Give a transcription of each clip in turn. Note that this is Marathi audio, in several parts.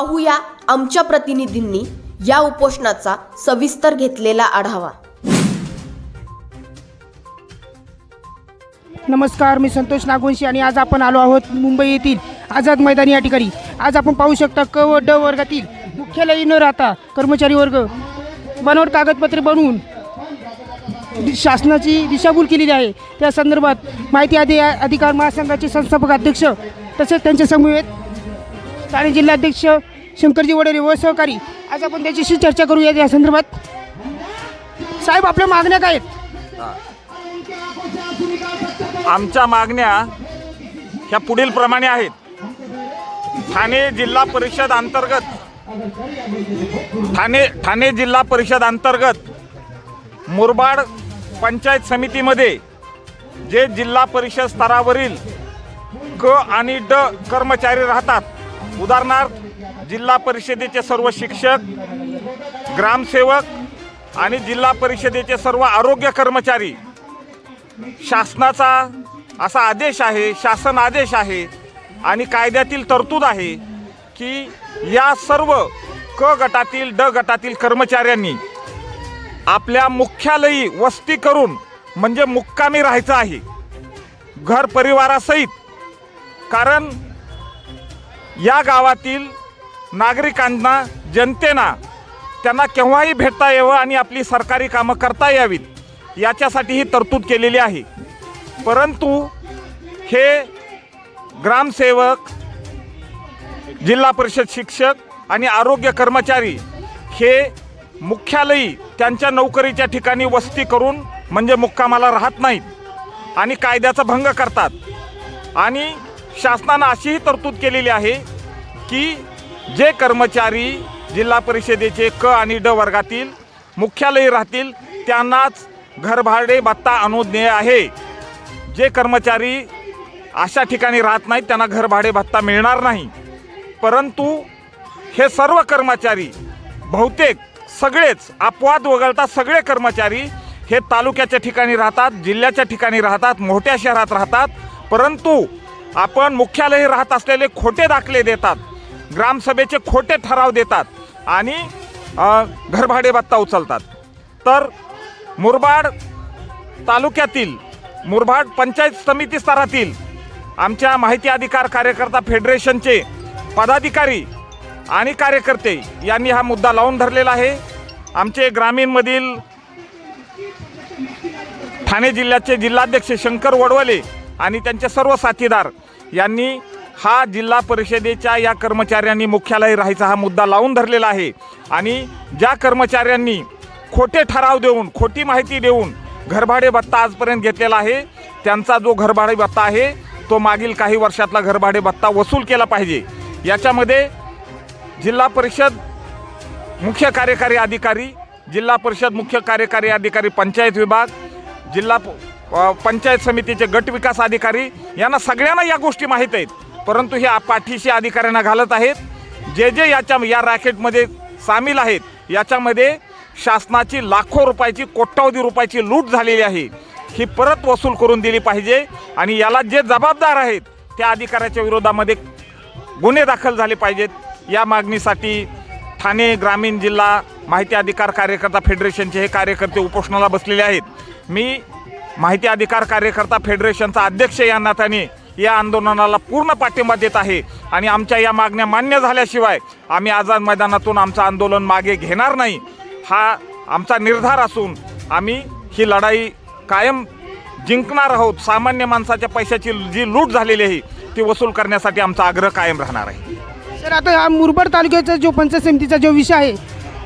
पाहूया आमच्या प्रतिनिधींनी या उपोषणाचा सविस्तर घेतलेला आढावा. नमस्कार मी संतोष नागवंशी आणि आज आपण आलो आहोत मुंबई येथील आझाद मैदान या ठिकाणी. आज आपण पाहू शकता क व ड वर्गातील मुख्यालयी न राहता कर्मचारी वर्ग. बनावट कागदपत्रे बनवून शासनाची दिशाभूल केलेली आहे. त्या संदर्भात माहिती अधि अधिकार महासंघाचे संस्थापक अध्यक्ष तसेच त्यांच्या समवेत ठाणे जिल्हाध्यक्ष शंकरजी वडेरे व सहकारी. आज आपण त्याच्याशी चर्चा करूया या संदर्भात. साहेब आपल्या मागण्या काय आहेत? आमच्या मागण्या ह्या पुढील प्रमाणे आहेत. ठाणे जिल्हा परिषद अंतर्गत ठाणे ठाणे जिल्हा परिषद अंतर्गत मुरबाड पंचायत समितीमध्ये जे जिल्हा परिषद स्तरावरील क आणि ड कर्मचारी राहतात उदाहरणार्थ जिल्हा परिषदेचे सर्व शिक्षक ग्रामसेवक आणि जिल्हा परिषदेचे सर्व आरोग्य कर्मचारी शासनाचा असा आदेश आहे शासन आदेश आहे आणि कायद्यातील तरतूद आहे की या सर्व क गटातील ड गटातील कर्मचाऱ्यांनी आपल्या मुख्यालयी वस्ती करून म्हणजे मुक्कामी राहायचं आहे. घर परिवारासहित. कारण या गावातील नागरिकांना जनतेना त्यांना केव्हाही भेटता यावं आणि आपली सरकारी कामं करता यावीत याच्यासाठी ही तरतूद केलेली आहे. परंतु हे ग्रामसेवक जिल्हा परिषद शिक्षक आणि आरोग्य कर्मचारी हे मुख्यालयी त्यांच्या नोकरीच्या ठिकाणी वस्ती करून म्हणजे मुक्कामाला राहत नाहीत आणि कायद्याचा भंग करतात. आणि शासनानं अशीही तरतूद केलेली आहे की जे कर्मचारी जिल्हा परिषदेचे क आणि ड वर्गातील मुख्यालयी राहतील त्यांनाच घरभाडे भत्ता अनुज्ञेय आहे. जे कर्मचारी अशा ठिकाणी राहत नाहीत त्यांना घरभाडे भत्ता मिळणार नाही. परंतु हे सर्व कर्मचारी बहुतेक सगळेच अपवाद वगळता सगळे कर्मचारी हे तालुक्याच्या ठिकाणी राहतात जिल्ह्याच्या ठिकाणी राहतात मोठ्या शहरात राहतात. परंतु आपण मुख्यालयी राहत असलेले खोटे दाखले देतात. ग्रामसभेचे खोटे ठराव देतात आणि घरभाडे भत्ता उचलतात. तर मुरबाड तालुक्यातील मुरबाड पंचायत समिती स्तरातील आमच्या माहिती अधिकार कार्यकर्ता फेडरेशनचे पदाधिकारी आणि कार्यकर्ते यांनी हा मुद्दा लावून धरलेला आहे. आमचे ग्रामीणमधील ठाणे जिल्ह्याचे जिल्हाध्यक्ष शंकर वडवले आणि त्यांचे सर्व साथीदार यांनी हा जिल्हा परिषदेच्या या कर्मचाऱ्यांनी मुख्यालय राहायचा हा मुद्दा लावून धरलेला आहे. आणि ज्या कर्मचाऱ्यांनी खोटे ठराव देऊन खोटी माहिती देऊन घरभाडे भत्ता आजपर्यंत घेतलेला आहे त्यांचा जो घरभाडे भत्ता आहे तो मागील काही वर्षातला घरभाडे भत्ता वसूल केला पाहिजे. याच्यामध्ये जिल्हा परिषद मुख्य कार्यकारी अधिकारी जिल्हा परिषद मुख्य कार्यकारी अधिकारी पंचायत विभाग जिल्हा प- पंचायत समितीचे गट विकास अधिकारी यांना सगळ्यांना या गोष्टी माहीत आहेत. परंतु हे पाठीशी अधिकाऱ्यांना घालत आहेत. जे जे याच्या या रॅकेटमध्ये सामील आहेत याच्यामध्ये शासनाची लाखो रुपयाची कोट्यावधी रुपयाची लूट झालेली आहे. ही परत वसूल करून दिली पाहिजे आणि याला जे जबाबदार आहेत त्या अधिकाऱ्याच्या विरोधामध्ये गुन्हे दाखल झाले पाहिजेत. या मागणीसाठी ठाणे ग्रामीण जिल्हा माहिती अधिकार कार्यकर्ता फेडरेशनचे हे कार्यकर्ते उपोषणाला बसलेले आहेत. मी माहिती अधिकार कार्यकर्ता फेडरेशनचा अध्यक्ष या नात्याने या आंदोलनाला पूर्ण पाठिंबा देत आहे आणि आमच्या या मागण्या मान्य झाल्याशिवाय आम्ही आझाद मैदानातून आमचं आंदोलन मागे घेणार नाही. हा आमचा निर्धार असून आम्ही ही लढाई कायम जिंकणार आहोत. सामान्य माणसाच्या पैशाची जी लूट झालेली आहे ती वसूल करण्यासाठी आमचा आग्रह कायम राहणार आहे. सर आता हा मुरबाड तालुक्याचा जो पंचायत समितीचा जो विषय आहे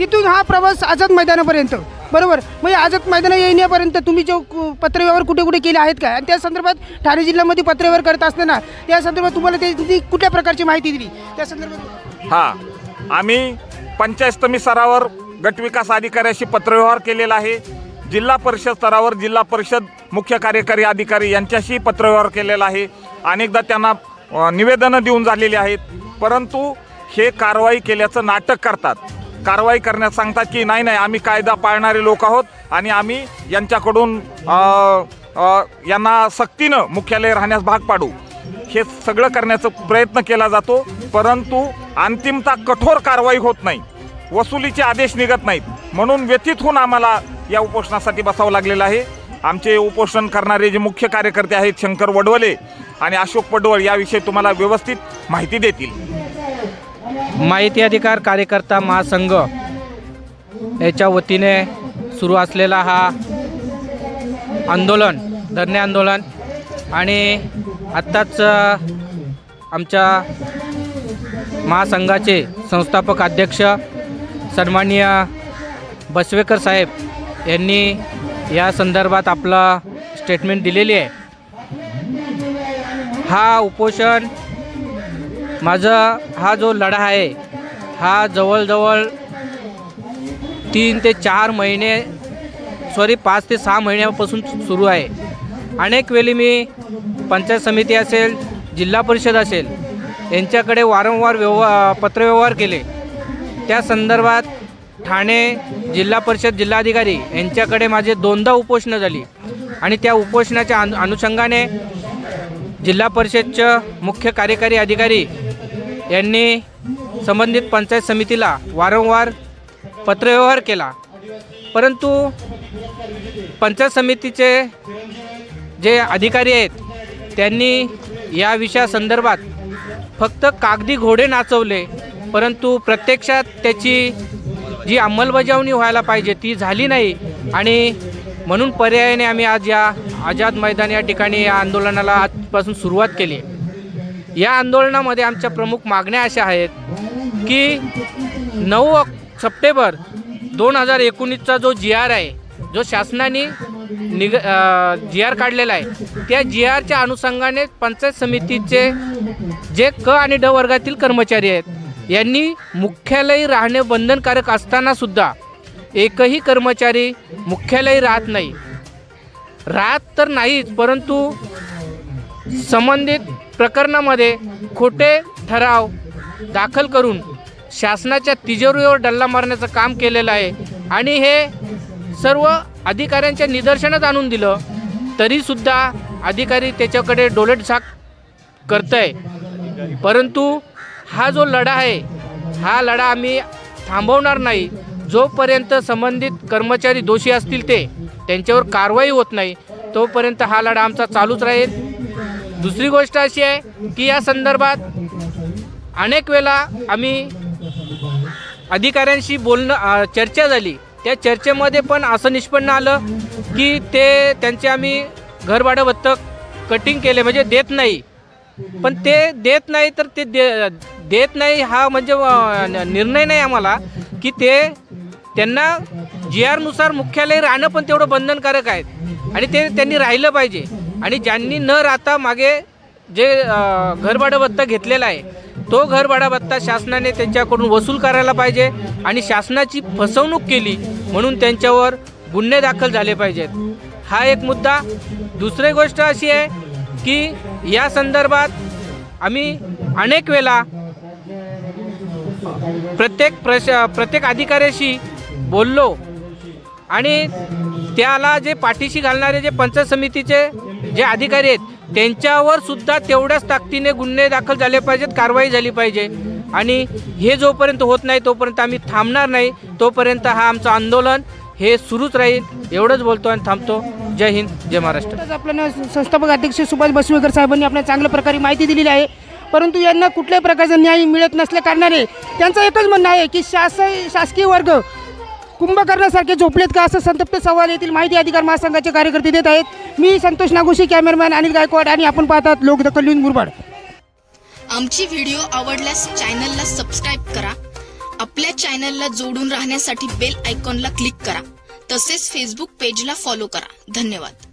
तिथून हा प्रवास आझाद मैदानापर्यंत. बरोबर? म्हणजे आझाद मैदान येण्यापर्यंत तुम्ही जो पत्रव्यवहार कुठे कुठे केले आहेत का आणि त्या संदर्भात ठाणे जिल्ह्यामध्ये पत्रव्यवहार करत असताना त्या संदर्भात तुम्हाला ते ती कुठल्या प्रकारची माहिती दिली? त्या संदर्भात हा आम्ही पंचायत समिती स्तरावर गटविकास अधिकाऱ्याशी पत्रव्यवहार केलेला आहे. जिल्हा परिषद स्तरावर जिल्हा परिषद मुख्य कार्यकारी अधिकारी यांच्याशी पत्रव्यवहार केलेला आहे. अनेकदा त्यांना निवेदनं देऊन झालेली आहेत. परंतु हे कारवाई केल्याचं नाटक करतात. कारवाई करण्यास सांगतात की नाही नाही आम्ही कायदा पाळणारे लोक आहोत आणि आम्ही यांच्याकडून यांना सक्तीनं मुख्यालय राहण्यास भाग पाडू. हे सगळं करण्याचा प्रयत्न केला जातो परंतु अंतिमता कठोर कारवाई होत नाही. वसुलीचे आदेश निघत नाहीत. म्हणून व्यथित होऊन आम्हाला या उपोषणासाठी बसावं लागलेलं आहे. आमचे उपोषण करणारे जे मुख्य कार्यकर्ते आहेत शंकर वडवले आणि अशोक पडवळ याविषयी तुम्हाला व्यवस्थित माहिती देतील. माहिती अधिकार कार्यकर्ता महासंघ याच्या वतीने सुरू असलेला हा आंदोलन धरणे आंदोलन आणि आत्ताच आमच्या महासंघाचे संस्थापक अध्यक्ष सन्माननीय बसवेकर साहेब यांनी या संदर्भात आपलं स्टेटमेंट दिलेली आहे. हा उपोषण माझा हा जो लढा आहे हा जवळजवळ तीन ते चार महिने सॉरी पाच ते सहा महिन्यापासून सुरू आहे. अनेक वेळी मी पंचायत समिती असेल जिल्हा परिषद असेल यांच्याकडे वारंवार व्यवहार पत्रव्यवहार केले. त्या संदर्भात ठाणे जिल्हा परिषद जिल्हाधिकारी यांच्याकडे माझे दोनदा उपोषणं झाली. आणि त्या उपोषणाच्या अनु अनुषंगाने जिल्हा परिषदचं मुख्य कार्यकारी अधिकारी यांनी संबंधित पंचायत समितीला वारंवार पत्रव्यवहार केला. परंतु पंचायत समितीचे जे अधिकारी आहेत त्यांनी या विषयासंदर्भात फक्त कागदी घोडे नाचवले परंतु प्रत्यक्षात त्याची जी अंमलबजावणी व्हायला पाहिजे ती झाली नाही आणि म्हणून पर्यायाने आम्ही आज या आझाद मैदान या ठिकाणी या आंदोलनाला आजपासून सुरुवात केली आहे. या आंदोलनामध्ये आमच्या प्रमुख मागण्या अशा आहेत की नऊ सप्टेंबर दोन हजार एकोणीसचा जो जी आर आहे जो शासनाने निग जी आर काढलेला आहे त्या जी आरच्या अनुषंगाने पंचायत समितीचे जे क आणि ड वर्गातील कर्मचारी आहेत यांनी मुख्यालयी राहणे बंधनकारक असतानासुद्धा एकही कर्मचारी मुख्यालयी राहत नाही. राहत तर नाहीच परंतु संबंधित प्रकरणामध्ये खोटे ठराव दाखल करून शासनाच्या तिजोरीवर डल्ला मारण्याचं काम केलेलं आहे. आणि हे सर्व अधिकाऱ्यांच्या निदर्शनात आणून दिलं तरीसुद्धा अधिकारी त्याच्याकडे डोलटझाक करत आहे परंतु हा जो लढा आहे हा लढा आम्ही थांबवणार नाही. जोपर्यंत संबंधित कर्मचारी दोषी असतील ते त्यांच्यावर कारवाई होत नाही तोपर्यंत हा लढा आमचा चालूच राहील. दुसरी गोष्ट अशी आहे की या संदर्भात अनेक वेळा आम्ही अधिकाऱ्यांशी बोलणं चर्चा झाली. त्या चर्चेमध्ये पण असं निष्पन्न आलं की ते त्यांचे आम्ही घरभाडं भत्तक कटिंग केले म्हणजे देत नाही. पण ते देत नाही तर ते दे देत नाही हा म्हणजे निर्णय नाही आम्हाला की ते त्यांना जी आरनुसार मुख्यालय राहणं पण तेवढं बंधनकारक आहे. आणि ते त्यांनी राहिलं पाहिजे. आणि ज्यांनी न राहता मागे जे अ, घरभाडं भत्ता घेतलेला आहे तो घरभाडा भत्ता शासनाने त्यांच्याकडून वसूल करायला पाहिजे आणि शासनाची फसवणूक केली म्हणून त्यांच्यावर गुन्हे दाखल झाले पाहिजेत. हा एक मुद्दा. दुसरी गोष्ट अशी आहे की या संदर्भात आम्ही अनेक वेळा प्रत्येक प्रश प्रत्येक अधिकाऱ्याशी बोललो आणि त्याला जे पाठीशी घालणारे जे पंचायत समितीचे जे अधिकारी आहेत त्यांच्यावर सुद्धा तेवढ्याच ताकदीने गुन्हे दाखल झाले पाहिजेत कारवाई झाली पाहिजे. आणि हे जोपर्यंत होत नाही तोपर्यंत आम्ही थांबणार नाही. तोपर्यंत हा आमचं आंदोलन हे सुरूच राहील. एवढंच बोलतो आणि थांबतो. जय हिंद जय महाराष्ट्र. आपल्याला संस्थापक अध्यक्ष सुभाष बसवेकर साहेबांनी आपल्याला चांगल्या प्रकारे माहिती दिलेली आहे. परंतु यांना कुठल्याही प्रकारचा न्याय मिळत नसल्या कारणाने त्यांचं एकच म्हणणं आहे की शासन शासकीय वर्ग कुंभकर्णासारखे झोपलेत का असं संतप्त सवाल येथील माहिती अधिकार महासंघाचे कार्यकर्ते देत आहेत. मी संतोष नागोशी कॅमेरामॅन अनिल गायकवाड आणि आपण पाहतात लोकदखल न्यूज मुरबाड. आमची व्हिडिओ आवडल्यास चॅनलला सबस्क्राईब करा. आपल्या चॅनलला जोडून राहण्यासाठी बेल आयकॉनला क्लिक करा. तसेच फेसबुक पेजला फॉलो करा. धन्यवाद.